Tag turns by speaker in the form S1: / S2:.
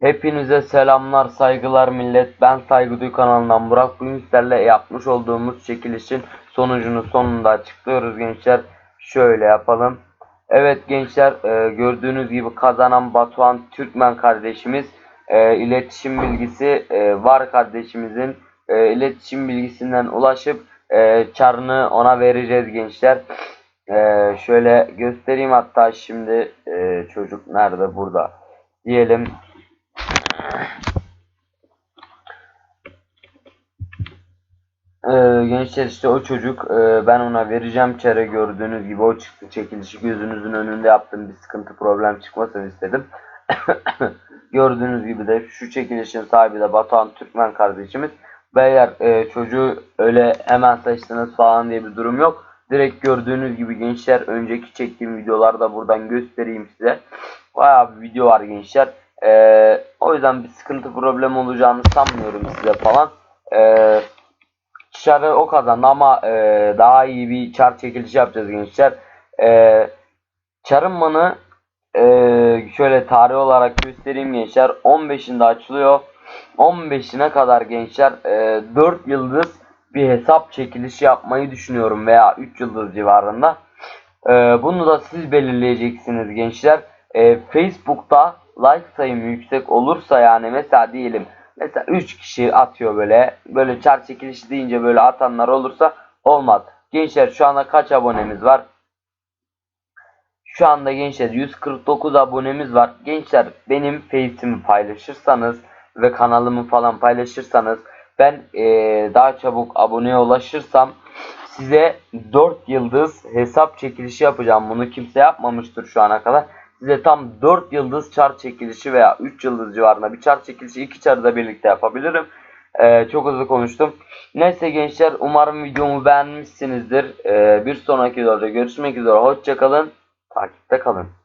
S1: Hepinize selamlar, saygılar millet. Ben Saygıduy kanalından Burak. Bugün sizlerle yapmış olduğumuz çekilişin sonucunu sonunda açıklıyoruz gençler. Şöyle yapalım. Evet gençler e, gördüğünüz gibi kazanan Batuhan Türkmen kardeşimiz e, iletişim bilgisi e, var kardeşimizin iletişim bilgisinden ulaşıp çarını ona vereceğiz gençler. Şöyle göstereyim hatta şimdi çocuk nerede burada diyelim. Ee, gençler işte o çocuk e, ben ona vereceğim çare gördüğünüz gibi o çıktı çekilişi gözünüzün önünde yaptım bir sıkıntı problem çıkmasın istedim. gördüğünüz gibi de şu çekilişin sahibi de Batuhan Türkmen kardeşimiz. Beyler e, çocuğu öyle hemen seçtiniz falan diye bir durum yok. Direkt gördüğünüz gibi gençler önceki çektiğim videolarda buradan göstereyim size. Bayağı bir video var gençler. E, o yüzden bir sıkıntı problem olacağını sanmıyorum size falan. Eee Çar'ı o kazandı ama e, daha iyi bir çar çekilişi yapacağız gençler. E, Çar'ın manı e, şöyle tarih olarak göstereyim gençler. 15'inde açılıyor. 15'ine kadar gençler e, 4 yıldız bir hesap çekilişi yapmayı düşünüyorum veya 3 yıldız civarında. E, bunu da siz belirleyeceksiniz gençler. E, Facebook'ta like sayım yüksek olursa yani mesela diyelim Mesela 3 kişi atıyor böyle. Böyle çar çekilişi deyince böyle atanlar olursa olmaz. Gençler şu anda kaç abonemiz var? Şu anda gençler 149 abonemiz var. Gençler benim face'imi paylaşırsanız ve kanalımı falan paylaşırsanız ben ee, daha çabuk aboneye ulaşırsam size 4 yıldız hesap çekilişi yapacağım. Bunu kimse yapmamıştır şu ana kadar size tam 4 yıldız çar çekilişi veya 3 yıldız civarında bir çar çekilişi iki çarı da birlikte yapabilirim. Ee, çok hızlı konuştum. Neyse gençler umarım videomu beğenmişsinizdir. Ee, bir sonraki videoda görüşmek üzere. Hoşçakalın. Takipte kalın.